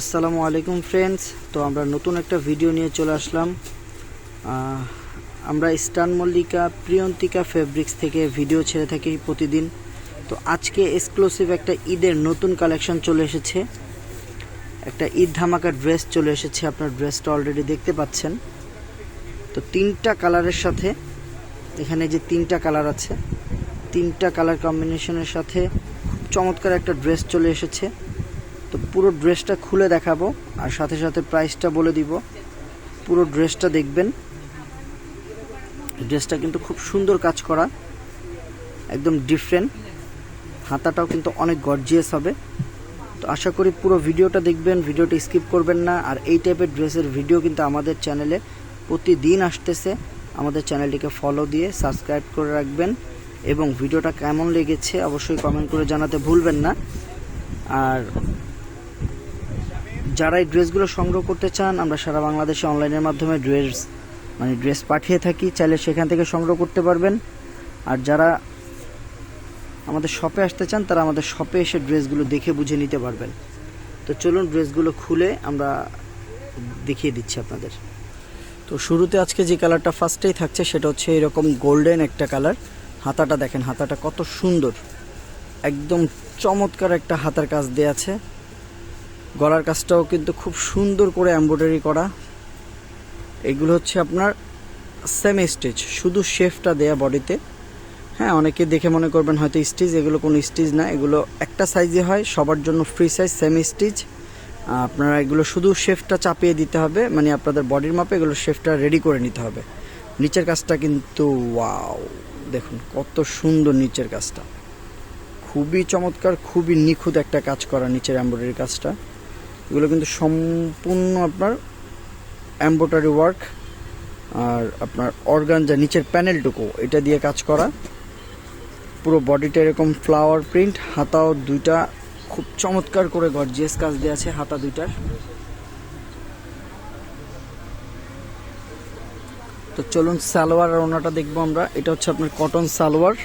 আসসালামু আলাইকুম ফ্রেন্ডস তো আমরা নতুন একটা ভিডিও নিয়ে চলে আসলাম। আমরা স্টান মল্লিকা প্রিয়ন্তিকা ফেব্রিক্স থেকে ভিডিও ছেড়ে থাকি প্রতিদিন। তো আজকে এক্সক্লুসিভ একটা ঈদের নতুন কালেকশন চলে এসেছে। একটা ঈদ ধামাকা ড্রেস চলে এসেছে, আপনার ড্রেসটা অলরেডি দেখতে পাচ্ছেন। তো তিনটা কালারের সাথে, এখানে যে তিনটা কালার আছে, তিনটা কালার কম্বিনেশনের সাথে খুব চমৎকার একটা ড্রেস চলে এসেছে। পুরো ড্রেসটা খুলে দেখাবো, আর সাথে সাথে প্রাইসটা বলে দিব। পুরো ড্রেসটা দেখবেন। ড্রেসটা কিন্তু খুব সুন্দর কাজ করা, একদম ডিফারেন্ট হাতাটাও কিন্তু অনেক গর্জিয়াস হবে। তো আশা করি পুরো ভিডিওটা দেখবেন, ভিডিওটা স্কিপ করবেন না। আর এই টাইপের ড্রেসের ভিডিও কিন্তু আমাদের চ্যানেলে প্রতিদিন আসতেছে। আমাদের চ্যানেলটিকে ফলো দিয়ে সাবস্ক্রাইব করে রাখবেন। এবং ভিডিওটা কেমন লেগেছে অবশ্যই কমেন্ট করে জানাতে ভুলবেন না। আর যারা এই ড্রেসগুলো সংগ্রহ করতে চান, আমরা সারা বাংলাদেশে অনলাইনের মাধ্যমে ড্রেস মানে ড্রেস পাঠিয়ে থাকি, চাইলে সেখান থেকে সংগ্রহ করতে পারবেন। আর যারা আমাদের শপে আসতে চান, তারা আমাদের শপে এসে ড্রেসগুলো দেখে বুঝে নিতে পারবেন। তো চলুন ড্রেসগুলো খুলে আমরা দেখিয়ে দিচ্ছি আপনাদের। তো শুরুতে আজকে যে কালারটা ফার্স্টেই থাকছে, সেটা হচ্ছে এরকম গোল্ডেন একটা কালার। হাতাটা দেখেন, হাতাটা কত সুন্দর। একদম চমৎকার একটা হাতার কাজ দেয়া আছে। গলার কাজটাও কিন্তু খুব সুন্দর করে এমব্রয়ডারি করা। এগুলো হচ্ছে আপনার সেমি স্টিচ শুধু শেফটা দেয়া বডিতে হ্যাঁ অনেকে দেখে মনে করবেন হয়তো স্টিচ এগুলো কোনো স্টিচ না, এগুলো একটা সাইজে হয়, সবার জন্য ফ্রি সাইজ সেমি স্টিচ আপনারা এগুলো শুধু শেফটা চাপিয়ে দিতে হবে মানে আপনাদের বডির মাপে এগুলো শেফটা রেডি করে নিতে হবে। নিচের কাজটা কিন্তু ওয়াও দেখুন, কত সুন্দর নিচের কাজটা। খুবই চমৎকার, খুবই নিখুঁত একটা কাজ করা নিচের এমব্রয়ডারি কাজটা। এগুলো কিন্তু সম্পূর্ণ আপনার এম্ব্রয়ডারি ওয়ার্ক আর আপনার অর্গানজা নিচের প্যানেলটুকু এটা দিয়ে কাজ করা। পুরো বডিটা এরকম ফ্লাওয়ার প্রিন্ট হাতাও দুইটা, খুব চমৎকার করে গর্জিয়াস কাজ দেওয়া আছে হাতা দুইটার। তো চলুন সালোয়ার আর ওনাটা দেখব আমরা। এটা হচ্ছে আপনার cotton salwar.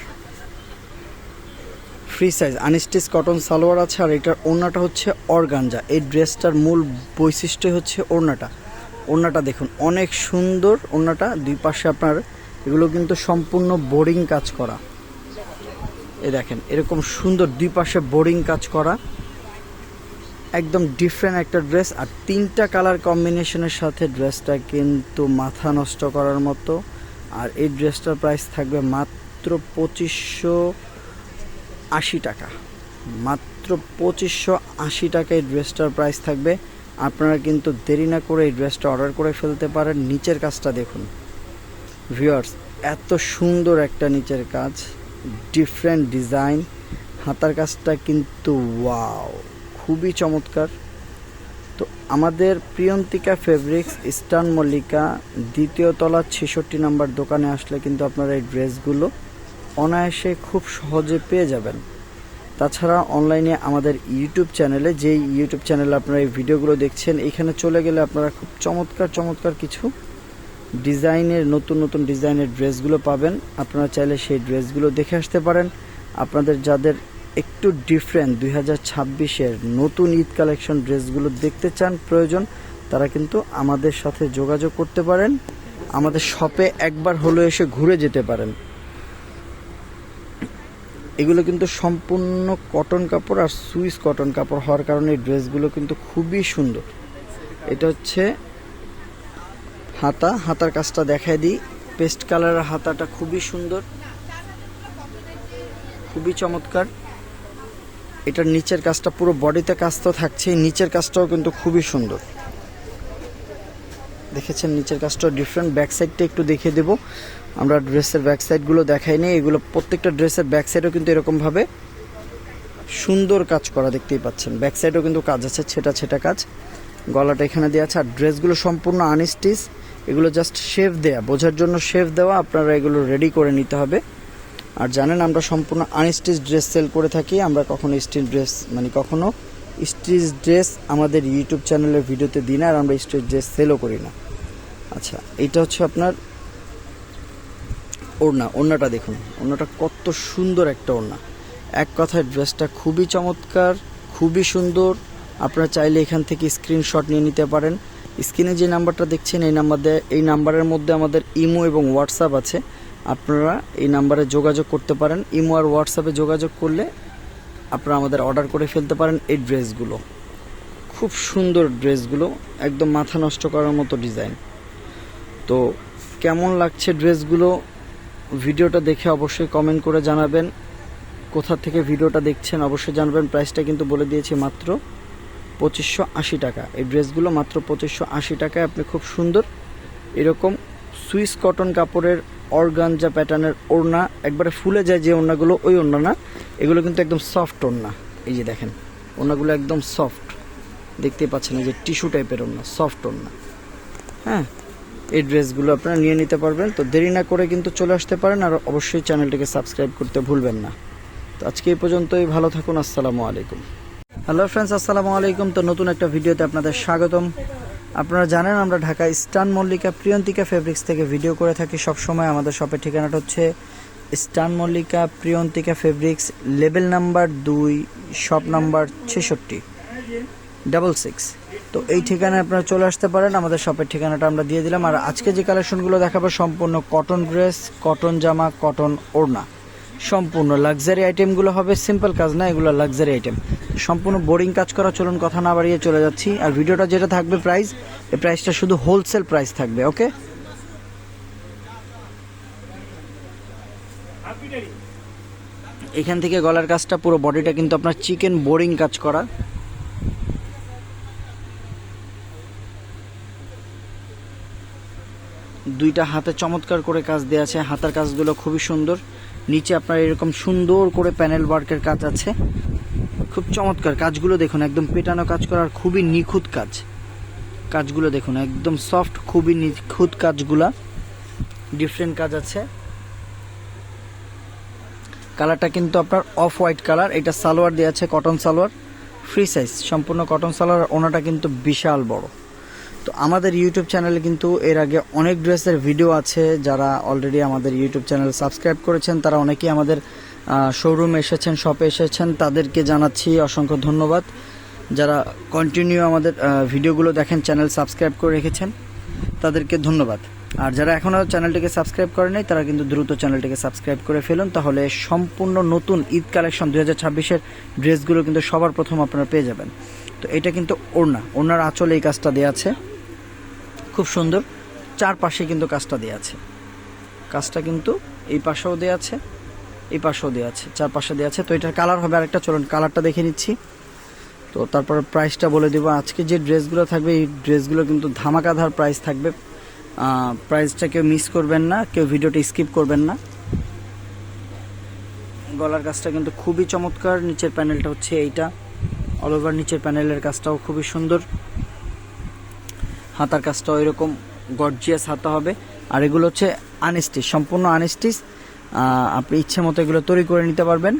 Free size. Unstitch cotton salwar আছে আর এটার ওড়নাটা হচ্ছে অর্গানজা। এই ড্রেসটার মূল বৈশিষ্ট্য হচ্ছে ওড়নাটা। ওড়নাটা দেখুন, অনেক সুন্দর ওড়নাটা। দুই পাশে আপনার এগুলো কিন্তু সম্পূর্ণ বোরিং কাজ করা। এ দেখেন, এরকম সুন্দর দুই পাশে বোরিং কাজ করা। একদম ডিফারেন্ট একটা ড্রেস আর তিনটা কালার কম্বিনেশনের সাথে ড্রেসটা কিন্তু মাথা নষ্ট করার মতো। আর এই ড্রেসটার প্রাইস থাকবে মাত্র পঁচিশশো আশি টাকা। মাত্র পঁচিশশো আশি টাকা এই ড্রেসটার প্রাইস থাকবে। আপনারা কিন্তু দেরি না করে এই ড্রেসটা অর্ডার করে ফেলতে পারেন। নিচের কাজটা দেখুন। ভিউয়ার্স এত সুন্দর একটা নিচের কাজ। ডিফারেন্ট ডিজাইন হাতার কাজটা কিন্তু ওয়াও খুবই চমৎকার। তো আমাদের প্রিয়ন্তিকা ফেব্রিক্স ইস্টার্ন মল্লিকা, দ্বিতীয় তলা ছেষট্টি নাম্বার দোকানে আসলে কিন্তু আপনারা এই ড্রেসগুলো অনায়াসে খুব সহজে পেয়ে যাবেন। তাছাড়া অনলাইনে আমাদের ইউটিউব চ্যানেলে, যেই ইউটিউব চ্যানেলে আপনারা এই ভিডিওগুলো দেখছেন, এখানে চলে গেলে আপনারা খুব চমৎকার চমৎকার কিছু ডিজাইনের, নতুন নতুন ডিজাইনের ড্রেসগুলো পাবেন। আপনারা চাইলে সেই ড্রেসগুলো দেখে আসতে পারেন। আপনাদের যাদের একটু ডিফারেন্ট দুই হাজার ছাব্বিশের নতুন ঈদ কালেকশন ড্রেসগুলো দেখতে চান, প্রয়োজন, তারা কিন্তু আমাদের সাথে যোগাযোগ করতে পারেন। আমাদের শপে একবার হলো এসে ঘুরে যেতে পারেন। এগুলো কিন্তু সম্পূর্ণ কটন কাপড় আর সুইস কটন কাপড় হওয়ার কারণে এই ড্রেসগুলো কিন্তু খুবই সুন্দর। এটা হচ্ছে হাতা। হাতার কাজটা দেখায় দিই। পেস্ট কালারের হাতাটা খুবই সুন্দর। খুবই চমৎকার। এটার নিচের কাজটা পুরো বডিতে কাজ তো থাকছেই, নিচের কাজটাও কিন্তু খুবই সুন্দর। দেখেছেন নিচের কাজটা ডিফারেন্ট ব্যাক সাইডটা একটু দেখিয়ে দেবো। আমরা ড্রেসের ব্যাক সাইডগুলো দেখাই নেই, এগুলো প্রত্যেকটা ড্রেসের ব্যাক সাইডও কিন্তু এরকমভাবে সুন্দর কাজ করা দেখতেই পাচ্ছেন। ব্যাক সাইডেও কিন্তু কাজ আছে, ছেটা ছেটা কাজ। গলাটা এখানে দেওয়া আছে, আর ড্রেসগুলো সম্পূর্ণ আনস্টিচ এগুলো জাস্ট শেভ দেয়া। বোঝার জন্য শেভ দেওয়া, আপনারা এগুলো রেডি করে নিতে হবে। আর জানেন, আমরা সম্পূর্ণ আনস্টিচ ড্রেস সেল করে থাকি, আমরা কখনো স্টিচ ড্রেস মানে কখনো স্টিচ ড্রেস আমাদের ইউটিউব চ্যানেলের ভিডিওতে দিই না, আর আমরা স্টিচ ড্রেস সেলও করি না। আচ্ছা এটা হচ্ছে আপনার ওড়না, ওড়নাটা দেখুন। ওড়নাটা কত সুন্দর একটা ওড়না। এক কথায় ড্রেসটা খুবই চমৎকার, খুবই সুন্দর। আপনারা চাইলে এখান থেকে স্ক্রিনশট নিয়ে নিতে পারেন। স্ক্রিনে যে নাম্বারটা দেখছেন, এই নাম্বার, এই নাম্বারের মধ্যে আমাদের ইমো এবং হোয়াটসঅ্যাপ আছে। আপনারা এই নাম্বারে যোগাযোগ করতে পারেন। ইমো আর হোয়াটসঅ্যাপে যোগাযোগ করলে আপনারা আমাদের অর্ডার করে ফেলতে পারেন এই ড্রেসগুলো খুব সুন্দর ড্রেসগুলো একদম মাথা নষ্ট করার মতো ডিজাইন তো কেমন লাগছে ড্রেসগুলো ভিডিওটা দেখে অবশ্যই কমেন্ট করে জানাবেন। কোথা থেকে ভিডিওটা দেখছেন অবশ্যই জানাবেন। প্রাইসটা কিন্তু বলে দিয়েছি মাত্র পঁচিশশো আশি টাকা। এই ড্রেসগুলো মাত্র পঁচিশশো আশি টাকায় আপনি খুব সুন্দর এরকম সুইস কটন কাপড়ের অর্গানজা প্যাটার্নের ওড়না, একবারে ফুলে যায় যে ওড়নাগুলো, ওই ওড়না না, এগুলো কিন্তু একদম সফট ওড়না। এই যে দেখেন, ওড়নাগুলো একদম সফট দেখতে পাচ্ছেন যে টিস্যু টাইপের ওড়না সফট ওড়না। হ্যাঁ? এই ড্রেসগুলো আপনারা নিয়ে নিতে পারবেন। তো দেরি না করে কিন্তু চলে আসতে পারেন আর অবশ্যই চ্যানেলটিকে সাবস্ক্রাইব করতে ভুলবেন না। তো আজকে এই পর্যন্তই, ভালো থাকুন, আসসালামু আলাইকুম। হ্যালো ফ্রেন্ডস আসসালামু আলাইকুম। তো নতুন একটা ভিডিওতে আপনাদের স্বাগতম। আপনারা জানেন আমরা ঢাকা স্টান মল্লিকা প্রিয়ন্তিকা ফেব্রিক্স থেকে ভিডিও করে থাকি। সব সময় আমাদের শপের ঠিকানাটা হচ্ছে Eastern Mallika Priyontika fabrics level number দুই শপ নাম্বার ছেষট্টি। Double six. তো এই ঠিকানায় আপনারা চলে আসতে পারেন। আমাদের শপের ঠিকানাটা আমরা দিয়ে দিলাম। আর আজকে যে কালেকশনগুলো দেখাবো, সম্পূর্ণ কটন ড্রেস কটন জামা কটন ওড়না। সম্পূর্ণ লাক্সারি আইটেমগুলো হবে সিম্পল কাজ না, এগুলো লাক্সারি আইটেম সম্পূর্ণ বোরিং কাজ করা, চলুন কথা না বাড়িয়ে চলে যাচ্ছি। আর ভিডিওটা যেটা থাকবে প্রাইস এই প্রাইসটা শুধু হোলসেল প্রাইস থাকবে ওকে এখান থেকে গলার কাজটা, পুরো বডিটা কিন্তু আপনার চিকেন বোরিং কাজ করা। দুইটা হাতে চমৎকার করে কাজ দেওয়া আছে। হাতার কাজগুলো খুবই সুন্দর। নিচে আপনার এরকম সুন্দর করে প্যানেল ওয়ার্কের কাজ আছে। খুব চমৎকার। কাজগুলো দেখুন, একদম পেটানো কাজ করার খুবই নিখুঁত কাজ। কাজগুলো দেখুন, একদম সফট খুবই নিখুঁত কাজগুলা। ডিফারেন্ট কাজ আছে। কালারটা কিন্তু আপনার অফ হোয়াইট কালার এটা সালোয়ার দেওয়া আছে কটন সালোয়ার। ফ্রি সাইজ সম্পূর্ণ কটন সালোয়ার। ওনাটা কিন্তু বিশাল বড়। তো আমাদের ইউটিউব চ্যানেলে কিন্তু এর আগে অনেক ড্রেসের ভিডিও আছে, যারা অলরেডি আমাদের ইউটিউব চ্যানেল সাবস্ক্রাইব করেছেন, তারা অনেকেই আমাদের শোরুমে এসেছেন শপে এসেছেন, তাদেরকে জানাচ্ছি অসংখ্য ধন্যবাদ। যারা কন্টিনিউ আমাদের ভিডিওগুলো দেখেন চ্যানেল সাবস্ক্রাইব করে রেখেছেন, তাদেরকে ধন্যবাদ। আর যারা এখনও চ্যানেলটিকে সাবস্ক্রাইব করে নাই, তারা কিন্তু দ্রুত চ্যানেলটিকে সাবস্ক্রাইব করে ফেলুন, তাহলে সম্পূর্ণ নতুন ঈদ কালেকশন দুই হাজার ছাব্বিশের ড্রেসগুলো কিন্তু সবার প্রথম আপনারা পেয়ে যাবেন। তো এটা কিন্তু ওড়না, ওড়নার আঁচলে এই কাজটা দেওয়া আছে। খুব সুন্দর। চারপাশে কিন্তু কাজটা দেওয়া আছে। কাজটা কিন্তু এই পাশেও দেওয়া আছে, এই পাশেও দেওয়া আছে, চারপাশে দেওয়া আছে। তো এটার কালার হবে আরেকটা। চলুন কালারটা দেখে নিচ্ছি। তো তারপর প্রাইসটা বলে দেবো। আজকে যে ড্রেসগুলো থাকবে, এই ড্রেসগুলো কিন্তু ধামাকাধার প্রাইস থাকবে। প্রাইসটা কেউ মিস করবেন না, কেউ ভিডিওটা স্কিপ করবেন না। গলার কাজটা কিন্তু খুবই চমৎকার। নিচের প্যানেলটা হচ্ছে এইটা। অল ওভার নিচের প্যানেলের কাজটাও খুবই সুন্দর। হাতার কাজটাও এরকম গর্জিয়াস হাতা হবে। আর এগুলো হচ্ছে আনস্টিচ, সম্পূর্ণ আনস্টিচ। আপনি ইচ্ছে মতো এগুলো তৈরি করে নিতে পারবেন।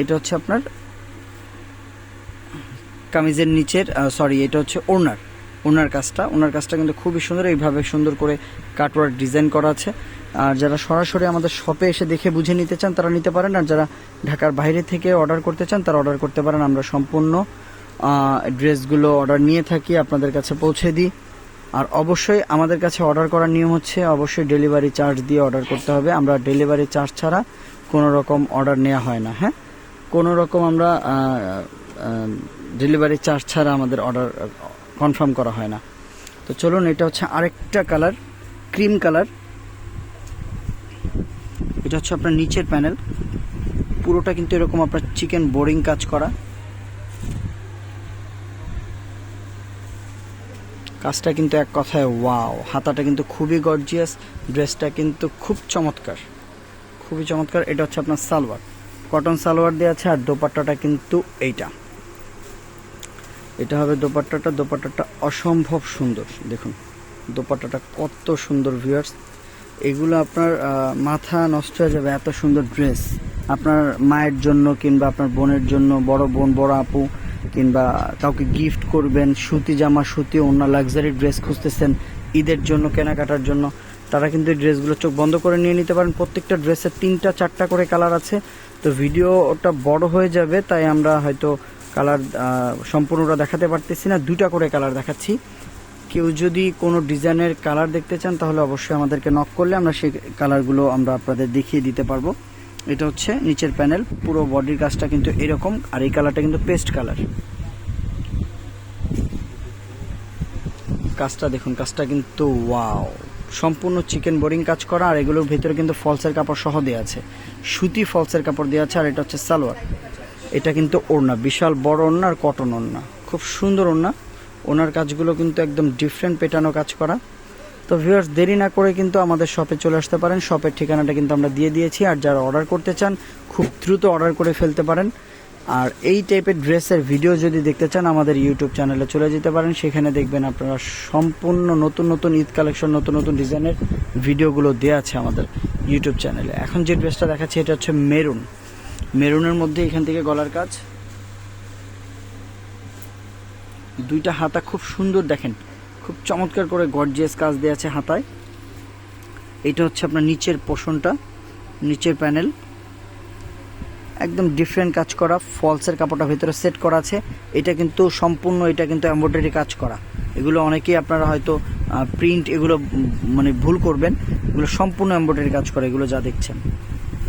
এটা হচ্ছে আপনার কামিজের নিচের সরি এটা হচ্ছে ওনার। ওনার কাজটা ওনার কাজটা কিন্তু খুবই সুন্দর, এইভাবে সুন্দর করে কাটওয়ার্ক ডিজাইন করা আছে। আর যারা সরাসরি আমাদের শপে এসে দেখে বুঝে নিতে চান, তারা নিতে পারেন। আর যারা ঢাকার বাইরে থেকে অর্ডার করতে চান, তারা অর্ডার করতে পারেন। আমরা সম্পূর্ণ ড্রেসগুলো অর্ডার নিয়ে থাকি, আপনাদের কাছে পৌঁছে দিই। আর অবশ্যই আমাদের কাছে অর্ডার করার নিয়ম হচ্ছে, অবশ্যই ডেলিভারি চার্জ দিয়ে অর্ডার করতে হবে। আমরা ডেলিভারি চার্জ ছাড়া কোনো রকম অর্ডার নেওয়া হয় না হ্যাঁ? কোনো রকম আমরা ডেলিভারি চার্জ ছাড়া আমাদের অর্ডার কনফার্ম করা হয় না। তো চলুন, এটা হচ্ছে আরেকটা কালার ক্রিম কালার এটা হচ্ছে আপনার নিচের প্যানেল পুরোটা কিন্তু এরকম আপনার চিকেন বোরিং কাজ করা। কাজটা কিন্তু এক কথায় ওয়াও হাতাটা কিন্তু খুবই গর্জিয়াস ড্রেসটা কিন্তু খুব চমৎকার। খুবই চমৎকার, এটা হচ্ছে আপনার সালোয়ার। কটন সালোয়ার দেওয়া আছে আর দোপাট্টাটা কিন্তু এইটা। এটা হবে দোপাট্টাটা দোপাট্টাটা অসম্ভব সুন্দর, দেখুন। দোপাট্টাটা কত সুন্দর ভিউয়ার্স এগুলো আপনার মাথা নষ্ট হয়ে যাবে, এত সুন্দর ড্রেস আপনার মায়ের জন্য কিংবা আপনার বোনের জন্য, বড় বোন, বড় আপু কিংবা কাউকে গিফট করবেন, সুতি জামা, সুতি, অন্য লাক্সারি ড্রেস খুঁজতেছেন, ঈদের জন্য, কেনাকাটার জন্য, তারা কিন্তু এই ড্রেসগুলো চোখ বন্ধ করে নিয়ে নিতে পারেন। প্রত্যেকটা ড্রেসের তিনটা, চারটা করে কালার আছে। তো ভিডিওটা বড় হয়ে যাবে, তাই আমরা হয়তো কালার সম্পূর্ণটা দেখাতে পারতেছি না দুটা করে কালার দেখাচ্ছি। কেউ যদি কোনো ডিজাইনের কালার দেখতে চান, তাহলে অবশ্যই আমাদেরকে নক করলে আমরা সেই কালারগুলো আমরা আপনাদের দেখিয়ে দিতে পারব। এটা হচ্ছে নিচের প্যানেল, পুরো বডির কাজটা কিন্তু এরকম, আর এই কালারটা কিন্তু পেস্ট কালার। কাজটা দেখুন, কাজটা কিন্তু ওয়াও। সম্পূর্ণ চিকেন বোরিং কাজ করা, আর এগুলোর ভিতরে কিন্তু ফলসের কাপড় সহ দেওয়া আছে। সুতি ফলসের কাপড় দেওয়া আছে, আর এটা হচ্ছে সালোয়ার। এটা কিন্তু ওড়না, বিশাল বড় ওড়না আর কটন ওড়না। খুব সুন্দর ওড়না। ওনার কাজগুলো কিন্তু একদম ডিফারেন্ট পেটানো কাজ করা। তো ভিউয়ার্স দেরি না করে কিন্তু আমাদের শপে চলে আসতে পারেন। শপের ঠিকানাটা কিন্তু আমরা দিয়ে দিয়েছি, আর যারা অর্ডার করতে চান, খুব দ্রুত অর্ডার করে ফেলতে পারেন। আর এই টাইপের ড্রেসের ভিডিও যদি দেখতে চান, আমাদের ইউটিউব চ্যানেলে চলে যেতে পারেন। সেখানে দেখবেন আপনারা সম্পূর্ণ নতুন নতুন ঈদ কালেকশন নতুন নতুন ডিজাইনের ভিডিওগুলো দেওয়া আছে আমাদের ইউটিউব চ্যানেলে এখন যে ড্রেসটা দেখাচ্ছি, এটা হচ্ছে মেরুন মেরুনের মধ্যে এখান থেকে গলার কাজ। দুইটা হাতা খুব সুন্দর দেখেন। খুব চমৎকার করে গর্জিয়াস কাজ দেওয়া আছে হাতায়। এটা হচ্ছে আপনার নিচের পোষণটা, নিচের প্যানেল। একদম ডিফারেন্ট কাজ করা ফলসের কাপড়টা ভেতরে সেট করা আছে। এটা কিন্তু সম্পূর্ণ, এটা কিন্তু এমব্রয়ডারি কাজ করা। এগুলো অনেকেই আপনারা হয়তো প্রিন্ট এগুলো মানে ভুল করবেন। এগুলো সম্পূর্ণ এমব্রয়ডারি কাজ করা, এগুলো যা দেখছেন।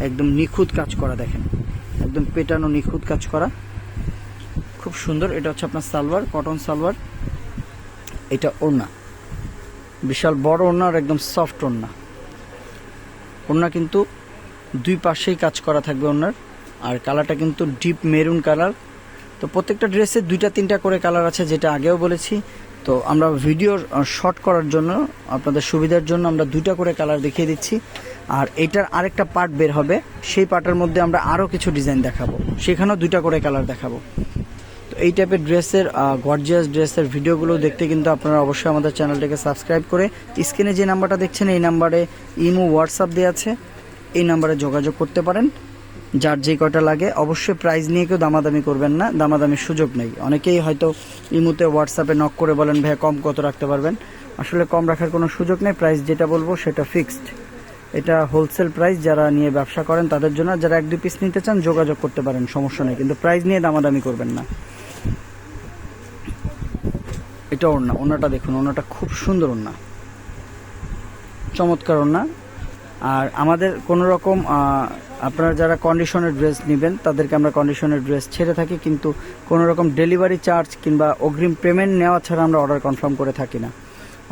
একদম নিখুঁত কাজ করা, দেখেন। একদম পেটানো, নিখুঁত কাজ করা। খুব সুন্দর, এটা হচ্ছে আপনার সালোয়ার কটন সালোয়ার। এটা ওড়না। বিশাল বড় ওড়না আর একদম সফট ওড়না। ওড়না কিন্তু দুই পাশেই কাজ করা থাকবে ওনার আর কালারটা কিন্তু ডিপ মেরুন কালার। তো প্রত্যেকটা ড্রেসে দুইটা, তিনটা করে কালার আছে, যেটা আগেও বলেছি। তো আমরা ভিডিও শর্ট করার জন্য, আপনাদের সুবিধার জন্য আমরা দুইটা করে কালার দেখিয়ে দিচ্ছি। আর এটার আরেকটা পার্ট বের হবে। সেই পার্টের মধ্যে আমরা আরও কিছু ডিজাইন দেখাবো। সেখানেও দুইটা করে কালার দেখাবো। এই টাইপের ড্রেসের গর্জিয়াস ড্রেসের ভিডিওগুলো দেখতে কিন্তু আপনারা অবশ্যই আমাদের চ্যানেলটাকে সাবস্ক্রাইব করে স্ক্রিনে যে নাম্বারটা দেখছেন, এই নাম্বারে ইমো হোয়াটসঅ্যাপ দেওয়া আছে। এই নাম্বারে যোগাযোগ করতে পারেন। যার যে কয়টা লাগে, অবশ্যই প্রাইস নিয়ে কেউ দামাদামি করবেন না, দামাদামির সুযোগ নেই। অনেকেই হয়তো ইমোতে হোয়াটসঅ্যাপে নক করে বলেন, ভাইয়া, কম কত রাখতে পারবেন? আসলে কম রাখার কোনো সুযোগ নেই। প্রাইস যেটা বলব, সেটা ফিক্সড এটা হোলসেল প্রাইস যারা নিয়ে ব্যবসা করেন, তাদের জন্য যারা এক, দুই পিস নিতে চান, যোগাযোগ করতে পারেন, সমস্যা নেই। কিন্তু প্রাইস নিয়ে দামাদামি করবেন না। এটা ওড়না, ওড়নাটা দেখুন, ওড়নাটা খুব সুন্দর ওড়না। চমৎকার ওড়না। আর আমাদের কোনো রকম আপনারা যারা কন্ডিশনের ড্রেস নেবেন, তাদেরকে আমরা কন্ডিশনের ড্রেস ছেড়ে থাকি, কিন্তু কোনো রকম ডেলিভারি চার্জ কিংবা অগ্রিম পেমেন্ট নেওয়া ছাড়া আমরা অর্ডার কনফার্ম করে থাকি না।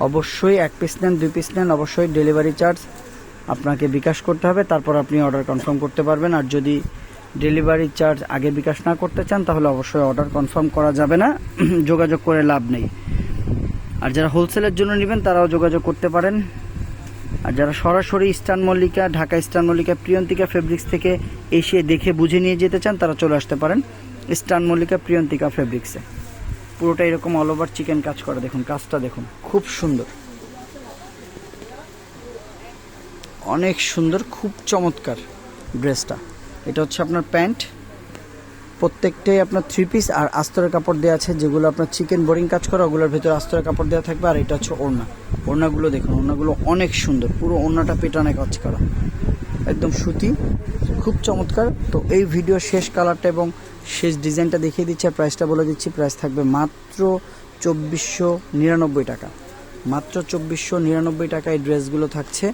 অবশ্যই এক পিস নেন, দুই পিস নেন, অবশ্যই ডেলিভারি চার্জ আপনাকে বিকাশ করতে হবে, তারপর আপনি অর্ডার কনফার্ম করতে পারবেন। আর যদি ডেলিভারি চার্জ আগে বিকাশ না করতে চান, তাহলে অবশ্যই অর্ডার কনফার্ম করা যাবে না। যোগাযোগ করে লাভ নেই। আর যারা হোলসেলের জন্য নেবেন, তারাও যোগাযোগ করতে পারেন। আর যারা সরাসরি Eastern Mallika, Dhaka Eastern Mallika, Priyontika fabrics থেকে এসে দেখে বুঝে নিয়ে যেতে চান, তারা চলে আসতে পারেন ইস্টার্ন মল্লিকা, প্রিয়ন্তিকা ফেব্রিক্সে। পুরোটা এরকম অল ওভার চিকেন কাজ করে। দেখুন, কাজটা দেখুন, খুব সুন্দর। অনেক সুন্দর, খুব চমৎকার ড্রেসটা। এটা হচ্ছে আপনার প্যান্ট। প্রত্যেকটাই আপনার থ্রি পিস আর আস্তরের কাপড় দেওয়া আছে, যেগুলো আপনার চিকেন বোরিং কাজ করা, ওগুলোর ভেতরে আস্তরের কাপড় দেওয়া থাকবে, আর এটা হচ্ছে ওড়না। ওড়নাগুলো দেখুন, ওড়নাগুলো অনেক সুন্দর, পুরো ওড়নাটা পেটানে কাজ করা। একদম সুতি, খুব চমৎকার। তো এই ভিডিও শেষ কালারটা এবং শেষ ডিজাইনটা দেখিয়ে দিচ্ছি, আর প্রাইসটা বলে দিচ্ছি প্রাইস থাকবে মাত্র চব্বিশশো নিরানব্বই টাকা। মাত্র চব্বিশশো নিরানব্বই টাকা এই ড্রেসগুলো থাকছে।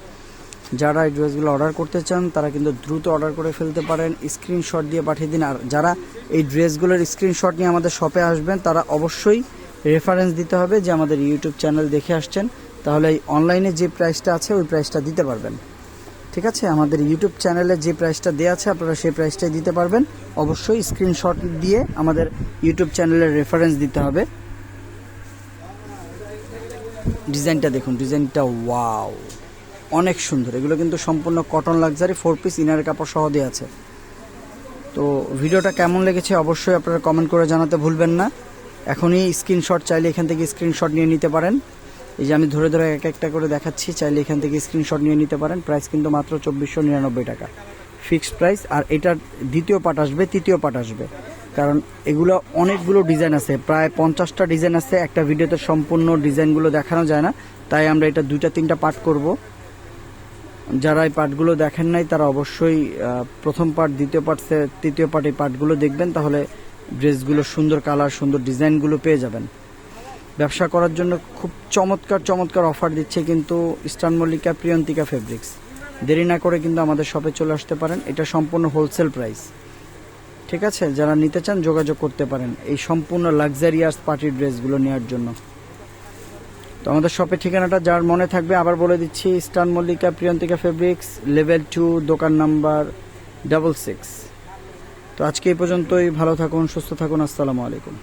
যারা এই ড্রেসগুলো অর্ডার করতে চান, তারা কিন্তু দ্রুত অর্ডার করে ফেলতে পারেন। স্ক্রিনশট দিয়ে পাঠিয়ে দিন। আর যারা এই ড্রেসগুলোর স্ক্রিনশট নিয়ে আমাদের শপে আসবেন, তারা অবশ্যই রেফারেন্স দিতে হবে যে আমাদের ইউটিউব চ্যানেল দেখে আসছেন। তাহলে এই অনলাইনে যে প্রাইসটা আছে, ওই প্রাইসটা দিতে পারবেন। ঠিক আছে? আমাদের ইউটিউব চ্যানেলে যে প্রাইসটা দেওয়া আছে, আপনারা সেই প্রাইসটাই দিতে পারবেন। অবশ্যই স্ক্রিনশট দিয়ে আমাদের ইউটিউব চ্যানেলের রেফারেন্স দিতে হবে। ডিজাইনটা দেখুন। ডিজাইনটা ওয়াও অনেক সুন্দর। এগুলো কিন্তু সম্পূর্ণ cotton luxury four piece inner কাপড় সহ দেওয়া আছে। তো ভিডিওটা কেমন লেগেছে অবশ্যই আপনারা কমেন্ট করে জানাতে ভুলবেন না। এখনই স্ক্রিনশট চাইলে এখান থেকে স্ক্রিনশট নিয়ে নিতে পারেন। এই যে আমি ধরে ধরে এক একটা করে দেখাচ্ছি, চাইলে এখান থেকে স্ক্রিনশট নিয়ে নিতে পারেন। প্রাইস কিন্তু মাত্র চব্বিশশো নিরানব্বই টাকা। ফিক্সড প্রাইস আর এটার দ্বিতীয় পার্ট আসবে, তৃতীয় পার্ট আসবে। কারণ এগুলো অনেকগুলো ডিজাইন আছে। প্রায় পঞ্চাশটা ডিজাইন আছে। একটা ভিডিওতে সম্পূর্ণ ডিজাইনগুলো দেখানো যায় না। তাই আমরা এটা দুইটা, তিনটা পার্ট করব। যারা এই পার্টগুলো দেখেন নাই, তারা অবশ্যই প্রথম পার্ট দ্বিতীয় পার্ট তৃতীয় পার্ট এই পার্টগুলো দেখবেন, তাহলে ড্রেসগুলো সুন্দর কালার, সুন্দর ডিজাইনগুলো পেয়ে যাবেন। ব্যবসা করার জন্য খুব চমৎকার চমৎকার অফার দিচ্ছে কিন্তু ইস্টার্ন মল্লিকা প্রিয়ন্তিকা ফেব্রিক্স। দেরি না করে কিন্তু আমাদের শপে চলে আসতে পারেন, এটা সম্পূর্ণ হোলসেল প্রাইস। ঠিক আছে? যারা নিতে চান যোগাযোগ করতে পারেন, এই সম্পূর্ণ লাক্সারিয়াস পার্টির ড্রেসগুলো নেওয়ার জন্য। তো আমাদের শপের ঠিকানাটা যার মনে থাকবে, আবার বলে দিচ্ছি Eastern Mallika, Priyontika fabrics level two দোকান নাম্বার ডাবল সিক্স তো আজকে এই পর্যন্তই, ভালো থাকুন, সুস্থ থাকুন, আসসালামু আলাইকুম।